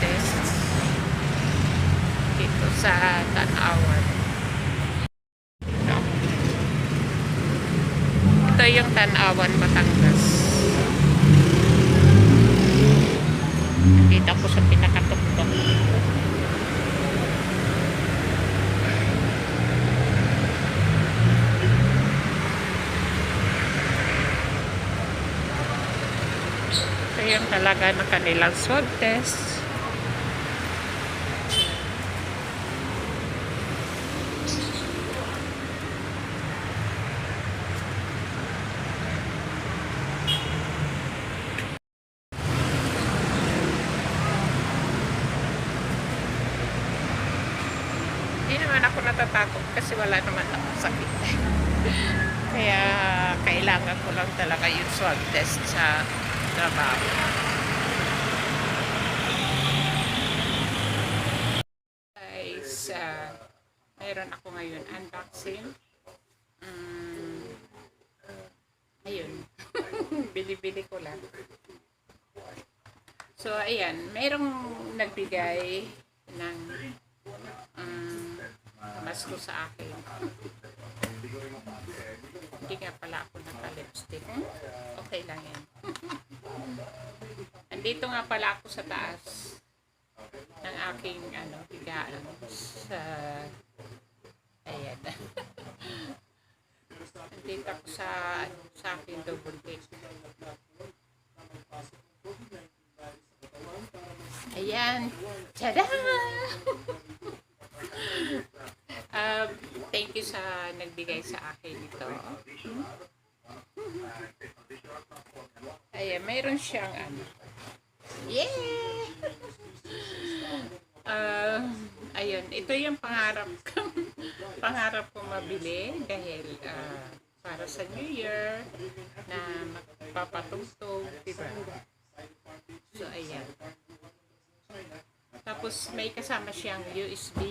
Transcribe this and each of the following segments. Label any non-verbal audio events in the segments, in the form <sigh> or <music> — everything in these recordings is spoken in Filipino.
tests dito sa Tanawan. Dito. Ito yung Tanawan, Batangas. Dito ako sa pinakatuktok. Ito yung talaga ng kanilang swab test. Kasi wala naman ako sakit. <laughs> Kaya kailangan ko lang talaga yung swab test sa trabaho. Guys, ah, mayroon ako ngayon unboxing. Mm, ayun. <laughs> Bili-bili ko lang. So, ayan. Mayroong nagbigay ng um, masko sa akin. Hindi nga pala ako naka-lipstick. Okay lang yan. Andito nga pala ako sa taas ng aking ano, higaan sa ayan. <laughs> Andito ako sa sa aking double bed. Ayan. Tada! Um, thank you sa nagbigay sa akin ito. Ayan, mayroon siyang ano. Yeah! <laughs> Uh, ayun, ito yung pangarap ko. <laughs> pangarap ko mabili dahil ah, para sa New Year na magpapatugtog, diba? So, ayan. Tapos may kasama siyang USB.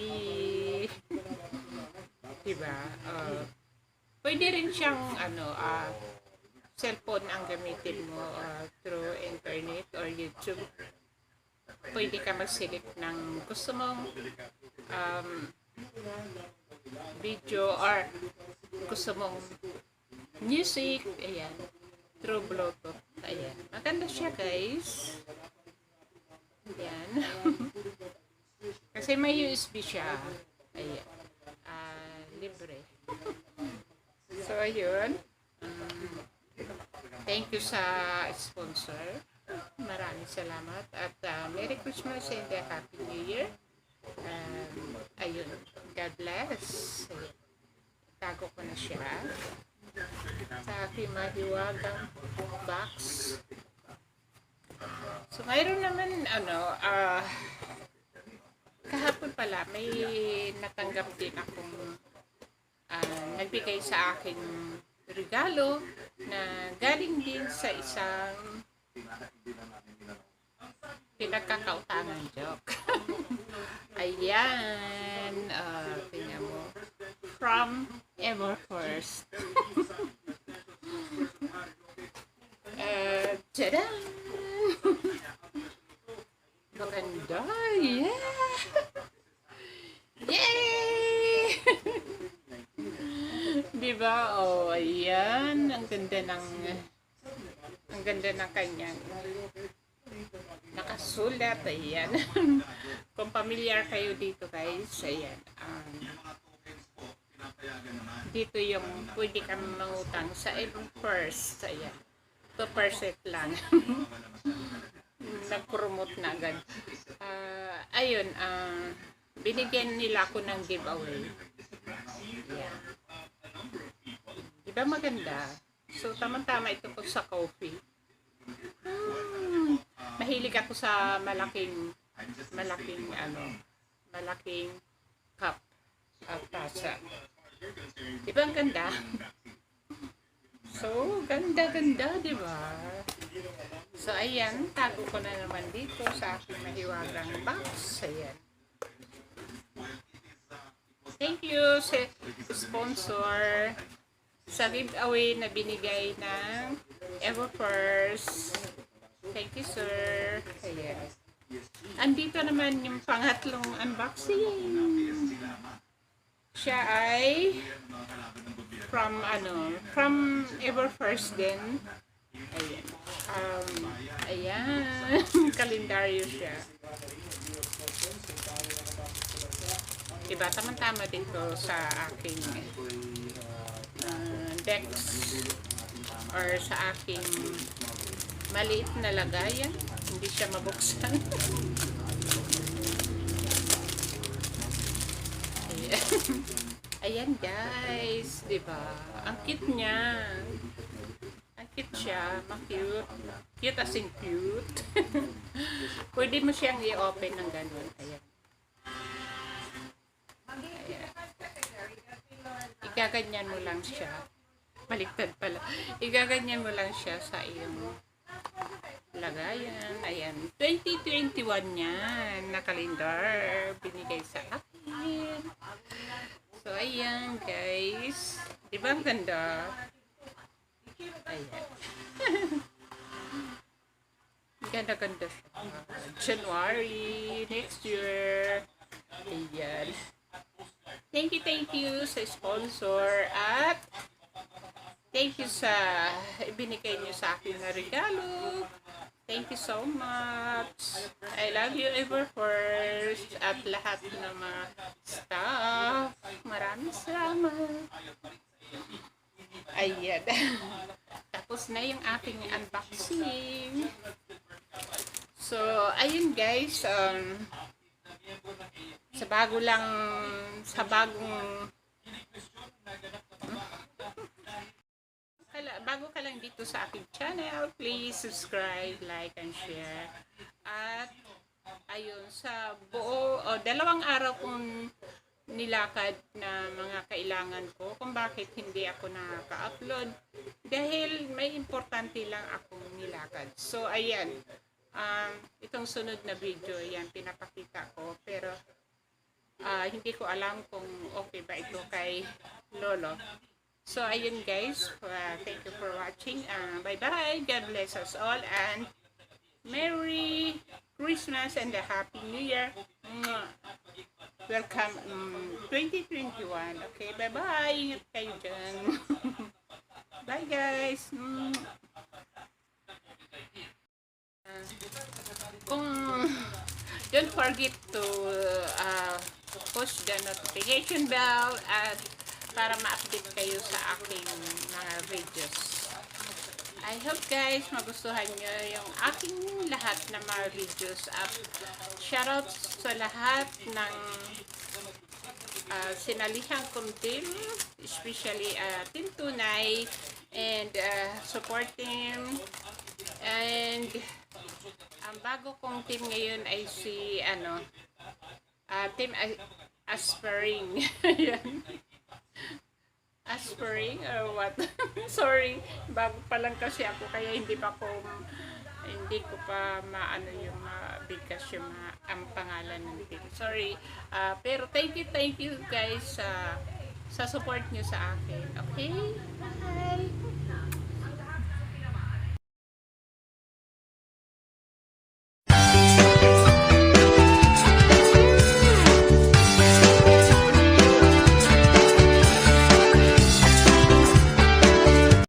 Diba? Uh, pwede rin siyang ano, ah, cellphone ang gamitin mo ah, through internet or YouTube. Pwede ka mag-select ng gusto mong um, video or gusto mong music. Ayan. Through Bluetooth. Ayan. Maganda siya guys. Ayan. <laughs> Kasi may USB siya. So, ayun. Um, thank you sa sponsor. Maraming salamat. At ah, Merry Christmas and a Happy New Year. Um, ayun. God bless. Ayan. Tago ko na siya. Sa aking mahiwagang box. So, mayroon naman, ano, ah, kahapon pala, may natanggap din akong ah, nagbigay sa akin regalo na galing din sa isang pinagkakautangan joke. <laughs> Ayan, ah, tingnan mo. From Ever First. Uh, <laughs> tada! <laughs> Maganda! Yeah! Diba? Oh, ayan. Ang ganda ng ang ganda ng kanyang nakasulat. Ayan. <laughs> Kung familiar kayo dito guys, ayan. Um, dito yung pwede kami mangutang sa ibang first. Ayan. 2% lang. <laughs> Nag-promote na agad. Ah, ayun, ah, binigyan nila ako ng giveaway. Yeah. Diba maganda? So, tamang-tama ito po sa coffee. Hmm, mahilig ako sa malaking, malaking, ano, malaking cup at tasa. Diba ang ganda? So, ganda-ganda, di ba? So, ayan, tago ko na naman dito sa aking mahiwagang box. Ayan. Thank you sponsor sa giveaway na binigay ng Everfirst. Thank you, sir. Ayan. Andito naman yung pangatlong unboxing. siya ay from ano, from Ever First din. Ayan. Um, ayan. <laughs> Kalendaryo siya. Diba, tama-tama din to sa aking decks or sa aking maliit na lagayan. Hindi siya mabuksan. <laughs> Ayan. Guys, 'di ba? Ang cute niya. Ang cute siya, ma-cute. Cute as in cute. <laughs> Pwede mo siyang i-open ng ganun. Ayan. Ayan. Igaganyan mo lang siya. Baliktad pala. Igaganyan mo lang siya sa iyong lagayan. Ayan. 2021 yan na kalendar. Binigay sa akin. So, ayan, guys. Di ba ang ganda? Ayan. <laughs> Ganda-ganda siya. January, next year. Ayan. Thank you, thank you sa sponsor at thank you sa ibinigay niyo sa akin na regalo. Thank you so much. I love you ever first at lahat ng mga staff. Maraming salamat. Ayan. <laughs> Tapos na yung aking unboxing. So, ayun guys. Um, sa bago lang, sa bagong Hala, bago ka lang dito sa aking channel, please subscribe, like, and share. At, ayun, sa buo, o dalawang araw kong nilakad na mga kailangan ko kung bakit hindi ako nakaka-upload dahil may importante lang akong nilakad. So, ayan, um, itong sunod na video, yan, pinapakita ko. Pero, ah, hindi ko alam kung okay ba ito kay Lolo. So, ayun guys. Uh, thank you for watching. Uh, bye-bye. God bless us all. And Merry Christmas and a Happy New Year. Welcome um, 2021. Okay, bye-bye. Ingat kayo dyan. <laughs> Bye guys. Mm. Uh, kung don't forget to uh, push the notification bell at para ma-update kayo sa aking mga videos. I hope guys magustuhan nyo yung aking lahat na mga videos at shoutout sa lahat ng uh, sinalihang kong team, especially uh, Team Tunay and uh, support team and ang bago kong team ngayon ay si ano uh, Team Aspiring. <laughs> Ayan. Aspiring or what? <laughs> Sorry, bago pa lang kasi ako kaya hindi pa ko hindi ko pa maano yung mabigkas yung ma, ang pangalan ng team. Sorry. Ah, pero thank you, thank you guys sa sa support nyo sa akin. Okay? Bye!